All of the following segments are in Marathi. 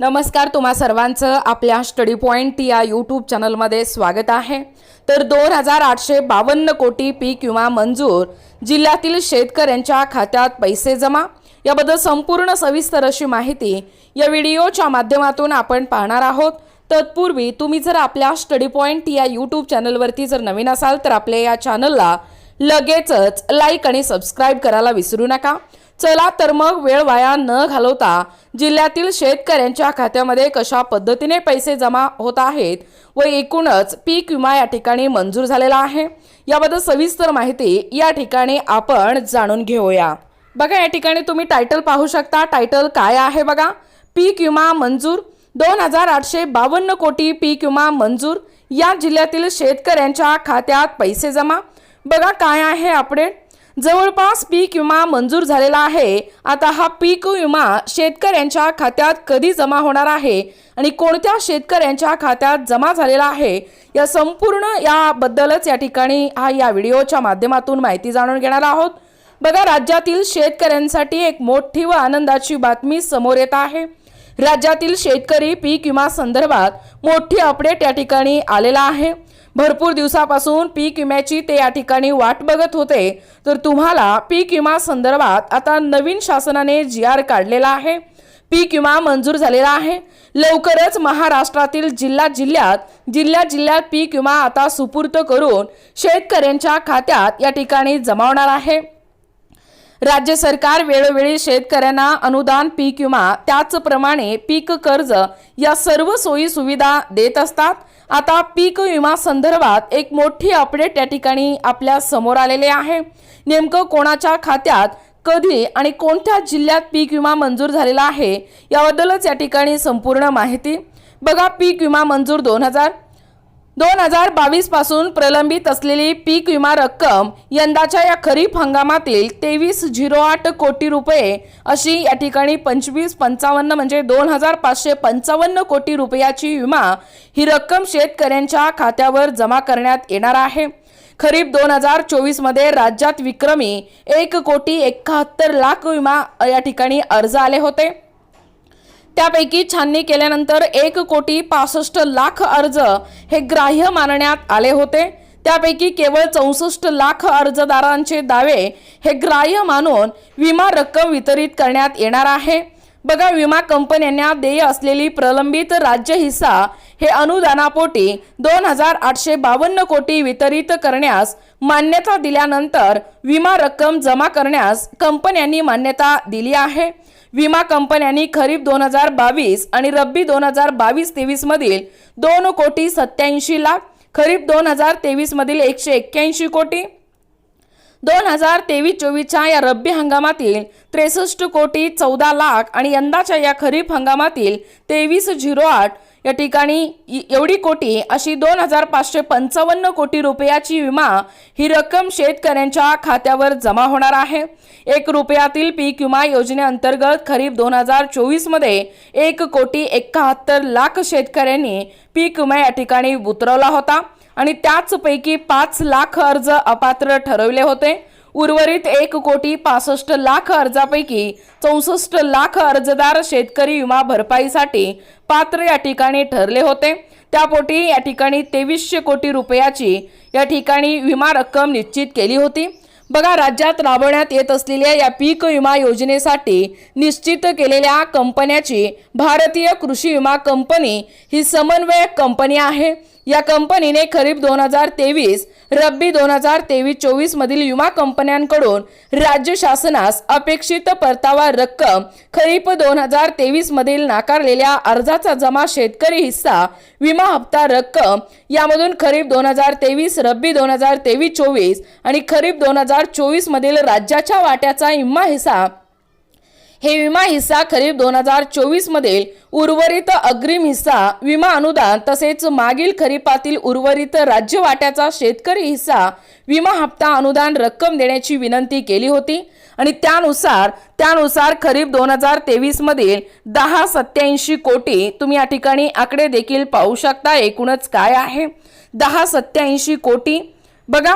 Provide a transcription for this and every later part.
नमस्कार तुम्हा सर्वांचं आपल्या स्टडी पॉईंट या यूट्यूब चॅनलमध्ये स्वागत आहे. तर दोन हजार आठशे बावन्न कोटी पीक विमा मंजूर जिल्ह्यातील शेतकऱ्यांच्या खात्यात पैसे जमा. याबद्दल संपूर्ण सविस्तर अशी माहिती या व्हिडिओच्या माध्यमातून आपण पाहणार आहोत. तत्पूर्वी तुम्ही जर आपल्या स्टडी पॉईंट या यूट्यूब चॅनलवरती जर नवीन असाल तर आपल्या या चॅनलला लगेचच लाईक आणि सबस्क्राईब करायला विसरू नका. चला तर मग वेळ वाया न घालवता जिल्ह्यातील शेतकऱ्यांच्या खात्यामध्ये कशा पद्धतीने पैसे जमा होत आहेत व एकूणच पीक विमा या ठिकाणी मंजूर झालेला आहे? याबद्दल सविस्तर माहिती या ठिकाणी आपण जाणून घेऊया. बघा या ठिकाणी तुम्ही टायटल पाहू शकता. टायटल काय आहे बघा? पीक विमा मंजूर. दोन हजार आठशे बावन्न कोटी पीक विमा मंजूर. या जिल्ह्यातील शेतकऱ्यांच्या खात्यात पैसे जमा. बघा काय आहे अपडेट जवळपास पीक विमा मंजूर झालेला आहे. आता हा पीक विमा शेतकऱ्यांच्या खात्यात कधी जमा होणार आहे आणि कोणत्या शेतकऱ्यांच्या खात्यात जमा झालेला आहे या संपूर्ण याबद्दलच या ठिकाणी हा या व्हिडिओच्या माध्यमातून माहिती जाणून घेणार आहोत. बघा राज्यातील शेतकऱ्यांसाठी एक मोठी व आनंदाची बातमी समोर येत आहे. राज्यातील शेतकरी पीक विमा संदर्भात मोठी अपडेट या ठिकाणी आलेला आहे. भरपूर दिवसापासून पीक विम्याची ते या ठिकाणी वाट बघत होते. तर तुम्हाला पीक विमा संदर्भात आता नवीन शासनाने जी आर काढलेला आहे. पीक विमा मंजूर झालेला आहे. लवकरच महाराष्ट्रातील जिल्हा जिल्ह्यात जिल्ह्या जिल्ह्यात पीक विमा आता सुपूर्त करून शेतकऱ्यांच्या खात्यात या ठिकाणी जमावणार आहे. राज्य सरकार वेळोवेळी शेतकऱ्यांना अनुदान पीक विमा त्याचप्रमाणे पीक कर्ज या सर्व सोयी सुविधा देत असतात. आता पीक विमा संदर्भात एक मोठी अपडेट या ठिकाणी आपल्यासमोर आलेले आहे. नेमकं कोणाच्या खात्यात कधी आणि कोणत्या जिल्ह्यात पीक विमा मंजूर झालेला आहे याबद्दलच या ठिकाणी संपूर्ण माहिती. बघा पीक विमा मंजूर दोन हजार दोन हजार बावीसपासून प्रलंबित असलेली पीक विमा रक्कम यंदाच्या या खरीप हंगामातील तेवीस झिरो आठ कोटी रुपये अशी या ठिकाणी पंचवीस पंचावन्न म्हणजे दोन हजार पाचशे पंचावन्न कोटी रुपयाची विमा ही रक्कम शेतकऱ्यांच्या खात्यावर जमा करण्यात येणार आहे. खरीप दोन हजार चोवीसमध्ये राज्यात विक्रमी एक कोटी एकाहत्तर लाख विमा या ठिकाणी अर्ज आले होते. त्यापैकी छाननी केल्यानंतर एक कोटी पासष्ट लाख अर्ज हे ग्राह्य मानण्यात आले होते. त्यापैकी केवळ चौसष्ट लाख अर्जदारांचे दावे हे ग्राह्य मानून विमा रक्कम वितरित करण्यात येणार आहे. बघा विमा कंपन्यांना देय असलेली प्रलंबित राज्य हिस्सा हे अनुदानापोटी दोन हजार आठशे बावन्न कोटी वितरित करण्यास मान्यता दिल्यानंतर विमा रक्कम जमा करण्यास कंपन्यांनी मान्यता दिली आहे. विमा कंपन्यांनी खरीप दोन हजार बावीस आणि रब्बी दोन हजार बावीस तेवीस मधील दोन कोटी सत्याऐंशी लाख खरीप दोन हजार तेवीस मधील एकशे एक्क्याऐंशी कोटी दोन हजार तेवीस चोवीसच्या या रब्बी हंगामातील त्रेसष्ट कोटी चौदा लाख आणि यंदाच्या या खरीप हंगामातील तेवीस झिरो आठ या ठिकाणी इ- एवढी कोटी अशी दोन हजार पाचशे पंचावन्न कोटी रुपयाची विमा ही रक्कम शेतकऱ्यांच्या खात्यावर जमा होणार आहे. एक रुपयातील पीक विमा योजनेअंतर्गत खरीप दोन हजार चोवीसमध्ये एक कोटी एकाहत्तर लाख शेतकऱ्यांनी पीक विमा या ठिकाणी उतरवला होता आणि त्याचपैकी पाच लाख अर्ज अपात्र ठरवले होते. उर्वरित एक कोटी पासष्ट लाख अर्जापैकी चौसष्ट लाख अर्जदार शेतकरी विमा भरपाईसाठी पात्र या ठिकाणी ठरले होते. त्यापोटी या ठिकाणी तेवीसशे कोटी रुपयाची या ठिकाणी विमा रक्कम निश्चित केली होती. बघा राज्यात राबवण्यात येत असलेल्या या पीक विमा योजनेसाठी निश्चित केलेल्या कंपन्याची भारतीय कृषी विमा कंपनी ही समन्वयक कंपनी आहे. या कंपनीने खरीप दोन हजार तेवीस रब्बी दोन हजार तेवीस चोवीस मधील विमा कंपन्यांकडून राज्य शासनास अपेक्षित परतावा रक्कम खरीप दोन हजार तेवीस मधील नाकारलेल्या अर्जाचा जमा शेतकरी हिस्सा विमा हप्ता रक्कम यामधून खरीप दोन हजार तेवीस रब्बी दोन हजार तेवीस चोवीस आणि खरीप दोन हजार चोवीसमधील राज्याच्या वाट्याचा इम्मा हिस्सा हे विमा हिस्सा खरीप दोन हजार चोवीस मधील उर्वरित अग्रिम हिस्सा विमा अनुदान तसेच मागील खरीपातील उर्वरित राज्य वाट्याचा शेतकरी हिस्सा विमा हप्ता अनुदान रक्कम देण्याची विनंती केली होती आणि त्यानुसार त्यानुसार खरीप दोन हजार तेवीस मधील दहा सत्याऐंशी कोटी तुम्ही या ठिकाणी आकडे देखील पाहू शकता एकूणच काय आहे? दहा सत्याऐंशी कोटी. बघा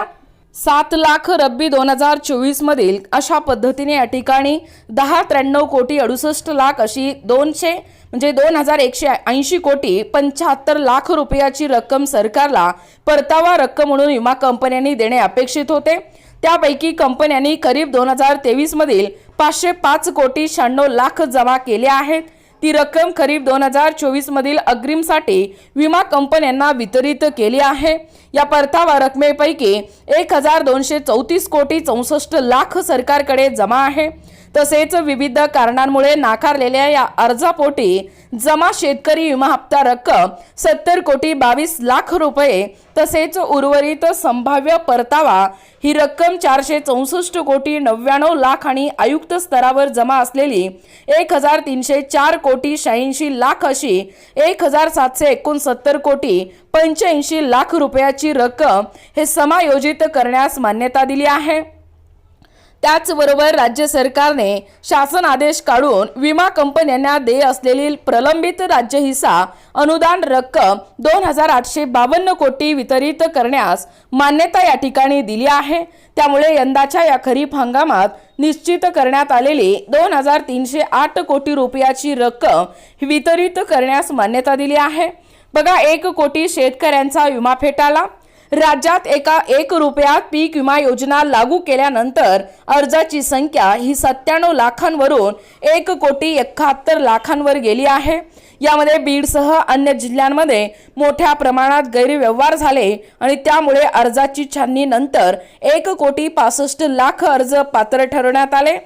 सात लाख रब्बी दोन हजार चोवीसमधील अशा पद्धतीने या ठिकाणी दहा त्र्याण्णव कोटी अडुसष्ट लाख अशी दोनशे म्हणजे दोन हजार एकशे ऐंशी कोटी पंच्याहत्तर लाख रुपयाची रक्कम सरकारला परतावा रक्कम म्हणून विमा कंपन्यांनी देणे अपेक्षित होते. त्यापैकी कंपन्यांनी करीब दोन हजार तेवीसमधील पाचशे पाच कोटी शहाण्णव लाख जमा केले आहेत. ती रक्कम खरीप दोन हजार चोवीसमधील अग्रिमसाठी विमा कंपन्यांना वितरित केली आहे. या परतावा रकमेपैकी एक हजार दोनशे चौतीस कोटी चौसष्ट लाख सरकारकडे जमा आहे. तसेच विविध कारणांमुळे नाकारलेल्या या अर्जापोटी जमा शेतकरी विमा हप्ता रक्कम सत्तर कोटी बावीस लाख रुपये तसेच उर्वरित संभाव्य परतावा ही रक्कम चारशे चौसष्ट कोटी नव्याण्णव लाख आणि आयुक्त स्तरावर जमा असलेली एक हजार तीनशे चार कोटी शहाऐंशी लाख अशी एक हजार सातशे एकोणसत्तर कोटी पंच्याऐंशी लाख रुपयाची रक्कम हे समायोजित करण्यास मान्यता दिली आहे. त्याचबरोबर राज्य सरकारने शासन आदेश काढून विमा कंपन्यांना देय असलेली प्रलंबित राज्य हिस्सा अनुदान रक्कम दोन हजार आठशे बावन्न कोटी वितरित करण्यास मान्यता या ठिकाणी दिली आहे. त्यामुळे यंदाच्या या खरीप हंगामात निश्चित करण्यात आलेली दोन हजार तीनशे आठ कोटी रुपयाची रक्कम वितरित करण्यास मान्यता दिली आहे. बघा एक कोटी शेतकऱ्यांचा विमा फेटाला राज्यात एका एक रुपयात पीक विमा योजना लागू केल्यानंतर अर्जाची संख्या ही सत्त्याण्णव लाखांवरून एक कोटी एकाहत्तर लाखांवर गेली आहे. यामध्ये बीडसह अन्य जिल्ह्यांमध्ये मोठ्या प्रमाणात गैरव्यवहार झाले आणि त्यामुळे अर्जाची छाननी नंतर एक कोटी पासष्ट लाख अर्ज पात्र ठरवण्यात आले.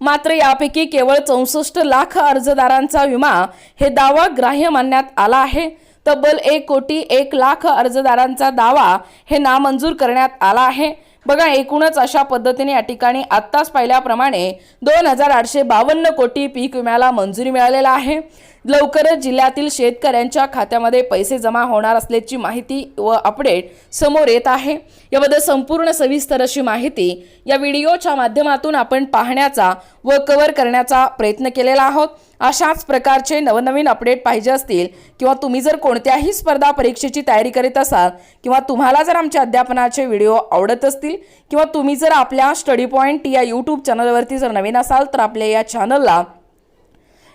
मात्र यापैकी केवळ चौसष्ट लाख अर्जदारांचा विमा हे दावा ग्राह्य मानण्यात आला आहे. तब्बल एक कोटी एक लाख अर्जदारांचा दावा हे नामंजूर करण्यात आला आहे. बघा एकूणच अशा पद्धतीने या ठिकाणी आत्ताच पाहिल्याप्रमाणे दोन हजार आठशे बावन्न कोटी पीक विम्याला मंजुरी मिळालेला आहे. लवकरच जिल्ह्यातील शेतकऱ्यांच्या खात्यामध्ये पैसे जमा होणार असल्याची माहिती व अपडेट समोर येत आहे. याबद्दल संपूर्ण सविस्तर अशी माहिती या व्हिडिओच्या माध्यमातून आपण पाहण्याचा व कव्हर करण्याचा प्रयत्न केलेला आहोत. अशाच प्रकारचे नवनवीन अपडेट पाहिजे असतील किंवा तुम्ही जर कोणत्याही स्पर्धा परीक्षेची तयारी करीत असाल किंवा तुम्हाला जर आमच्या अध्यापनाचे व्हिडिओ आवडत असतील किंवा तुम्ही जर आपल्या स्टडी पॉईंट या यूट्यूब चॅनलवरती जर नवीन असाल तर आपल्या या चॅनलला